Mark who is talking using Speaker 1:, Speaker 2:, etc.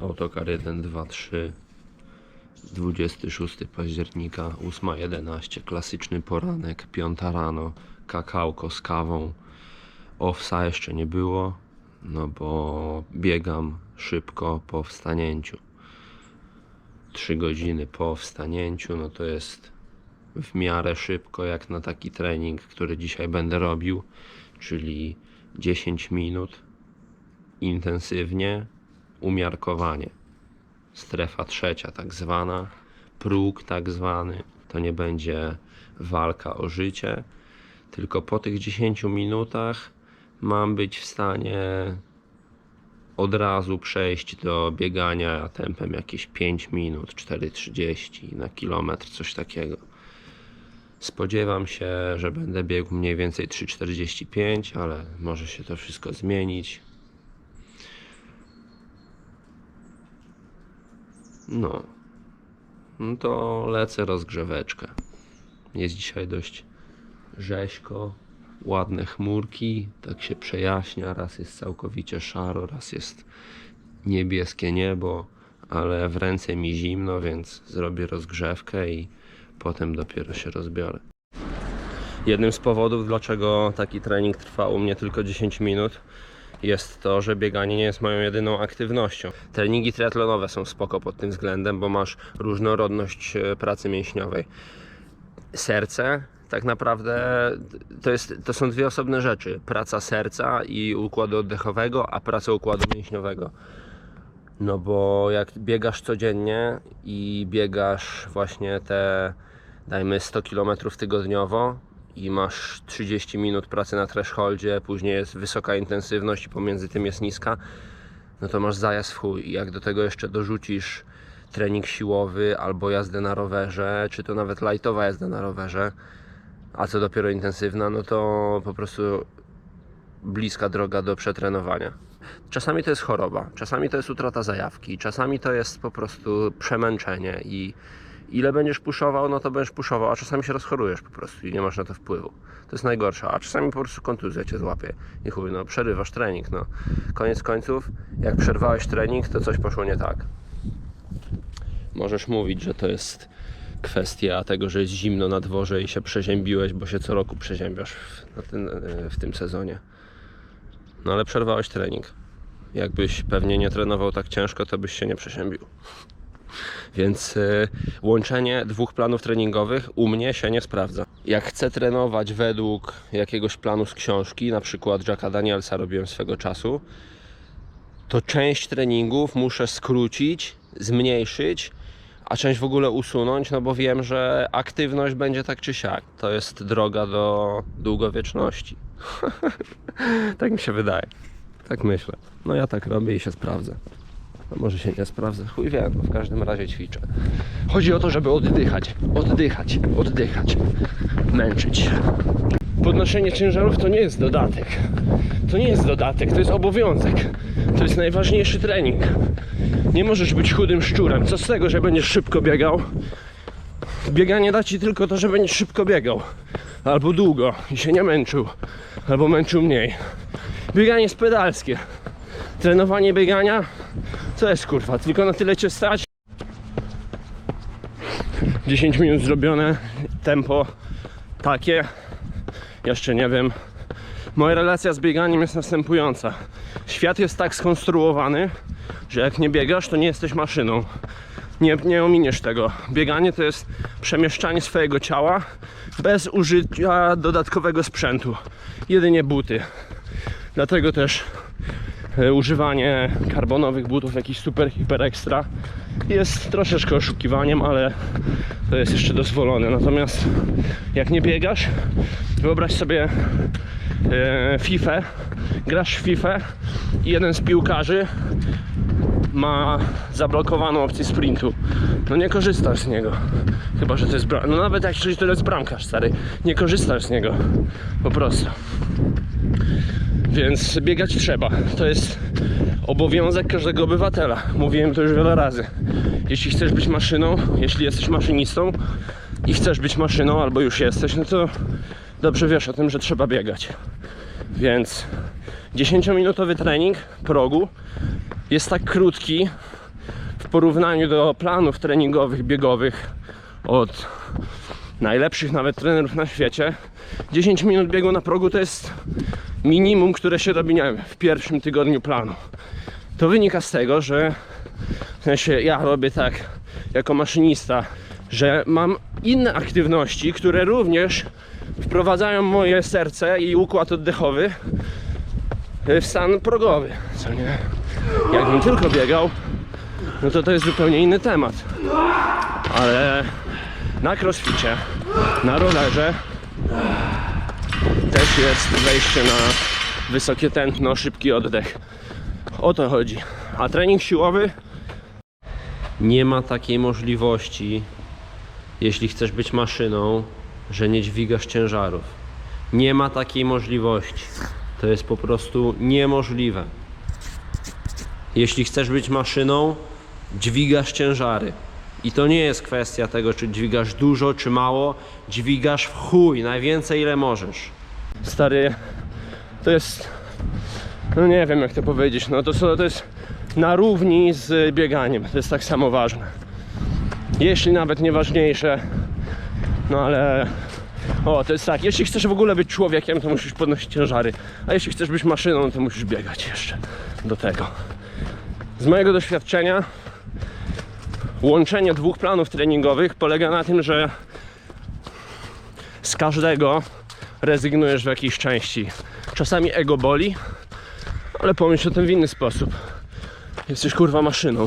Speaker 1: Autokar 1, 2, 3 26 października 8.11 Klasyczny poranek, 5 rano. Kakałko z kawą. Owsa jeszcze nie było No bo biegam szybko po wstanięciu. 3 godziny po wstanięciu No to jest w miarę szybko jak na taki trening, który dzisiaj będę robił Czyli 10 minut intensywnie umiarkowanie strefa trzecia tak zwana, próg tak zwany. To nie będzie walka o życie, tylko po tych 10 minutach mam być w stanie od razu przejść do biegania tempem jakieś 5 minut, 4,30 na kilometr, coś takiego. Spodziewam się, że będę biegł mniej więcej 3,45, ale może się to wszystko zmienić. No. No to lecę rozgrzeweczkę. Jest dzisiaj dość rzeźko, ładne chmurki, tak się przejaśnia, raz jest całkowicie szaro, raz jest niebieskie niebo, ale w ręce mi zimno, więc zrobię rozgrzewkę i potem dopiero się rozbiorę. Jednym z powodów, dlaczego taki trening trwa u mnie tylko 10 minut, jest to, że bieganie nie jest moją jedyną aktywnością. Treningi triatlonowe są spoko pod tym względem, bo masz różnorodność e, pracy mięśniowej. Serce tak naprawdę to, jest, to są dwie osobne rzeczy. Praca serca i układu oddechowego, a praca układu mięśniowego. No bo jak biegasz codziennie i biegasz właśnie te dajmy 100 km tygodniowo i masz 30 minut pracy na thresholdzie, później jest wysoka intensywność i pomiędzy tym jest niska, no to masz zajazd w chuj. I jak do tego jeszcze dorzucisz trening siłowy albo jazdę na rowerze, czy to nawet lightowa jazda na rowerze, a co dopiero intensywna, no to po prostu bliska droga do przetrenowania. Czasami to jest choroba, czasami to jest utrata zajawki, czasami to jest po prostu przemęczenie i ile będziesz puszował, no to będziesz puszował, a czasami się rozchorujesz po prostu i nie masz na to wpływu. To jest najgorsze, a czasami po prostu kontuzja cię złapie i chuj, no przerywasz trening, no. Koniec końców, jak przerwałeś trening, to coś poszło nie tak. Możesz mówić, że to jest kwestia tego, że jest zimno na dworze i się przeziębiłeś, bo się co roku przeziębiasz w, tym, w tym sezonie. No ale przerwałeś trening. Jakbyś pewnie nie trenował tak ciężko, to byś się nie przeziębił. Więc y, łączenie dwóch planów treningowych u mnie się nie sprawdza. Jak chcę trenować według jakiegoś planu z książki, na przykład Jacka Danielsa robiłem swego czasu, to część treningów muszę skrócić, zmniejszyć, a część w ogóle usunąć, no bo wiem, że aktywność będzie tak czy siak. To jest droga do długowieczności. tak mi się wydaje. Tak myślę. No ja tak robię i się sprawdzę. No może się nie sprawdzę, chuj wie, no w każdym razie ćwiczę. Chodzi o to, żeby oddychać, oddychać, oddychać, męczyć. Podnoszenie ciężarów to nie jest dodatek. To nie jest dodatek, to jest obowiązek. To jest najważniejszy trening. Nie możesz być chudym szczurem. Co z tego, że będziesz szybko biegał? Bieganie da ci tylko to, że będziesz szybko biegał. Albo długo i się nie męczył. Albo męczył mniej. Bieganie jest pedalskie. Trenowanie biegania co jest kurwa? Tylko na tyle cię stać. 10 minut zrobione, tempo takie. Jeszcze nie wiem. Moja relacja z bieganiem jest następująca. Świat jest tak skonstruowany, że jak nie biegasz, to nie jesteś maszyną. Nie, nie ominiesz tego. Bieganie to jest przemieszczanie swojego ciała bez użycia dodatkowego sprzętu. Jedynie buty. Dlatego też używanie karbonowych butów, jakiś super, hiper ekstra jest troszeczkę oszukiwaniem, ale to jest jeszcze dozwolone. Natomiast jak nie biegasz, wyobraź sobie e, FIFA, grasz w FIFA i jeden z piłkarzy ma zablokowaną opcję sprintu. No nie korzystasz z niego. Chyba, że to jest. No nawet jak to jest bramkarz, stary. Nie korzystasz z niego. Po prostu. Więc biegać trzeba. To jest obowiązek każdego obywatela. Mówiłem to już wiele razy. Jeśli chcesz być maszyną, jeśli jesteś maszynistą i chcesz być maszyną, albo już jesteś, no to dobrze wiesz o tym, że trzeba biegać. Więc 10-minutowy trening progu jest tak krótki, porównaniu do planów treningowych, biegowych od najlepszych nawet trenerów na świecie, 10 minut biegu na progu to jest minimum, które się robi, nie wiem, w pierwszym tygodniu planu. To wynika z tego, że w sensie ja robię tak jako maszynista, że mam inne aktywności, które również wprowadzają moje serce i układ oddechowy w stan progowy. Co nie? Jakbym tylko biegał, no to to jest zupełnie inny temat. Ale na crossficie, na rollerze też jest wejście na wysokie tętno, szybki oddech. O to chodzi. A trening siłowy nie ma takiej możliwości, jeśli chcesz być maszyną, że nie dźwigasz ciężarów. Nie ma takiej możliwości. To jest po prostu niemożliwe. Jeśli chcesz być maszyną, dźwigasz ciężary. I to nie jest kwestia tego, czy dźwigasz dużo, czy mało. Dźwigasz w chuj, najwięcej ile możesz. Stary, to jest. No nie wiem jak to powiedzieć. No to, to jest na równi z bieganiem. To jest tak samo ważne. Jeśli nawet nie ważniejsze. No ale. O, to jest tak. Jeśli chcesz w ogóle być człowiekiem, to musisz podnosić ciężary. A jeśli chcesz być maszyną, to musisz biegać jeszcze do tego. Z mojego doświadczenia łączenie dwóch planów treningowych polega na tym, że z każdego rezygnujesz w jakiejś części. Czasami ego boli, ale pomyśl o tym w inny sposób. Jesteś kurwa maszyną.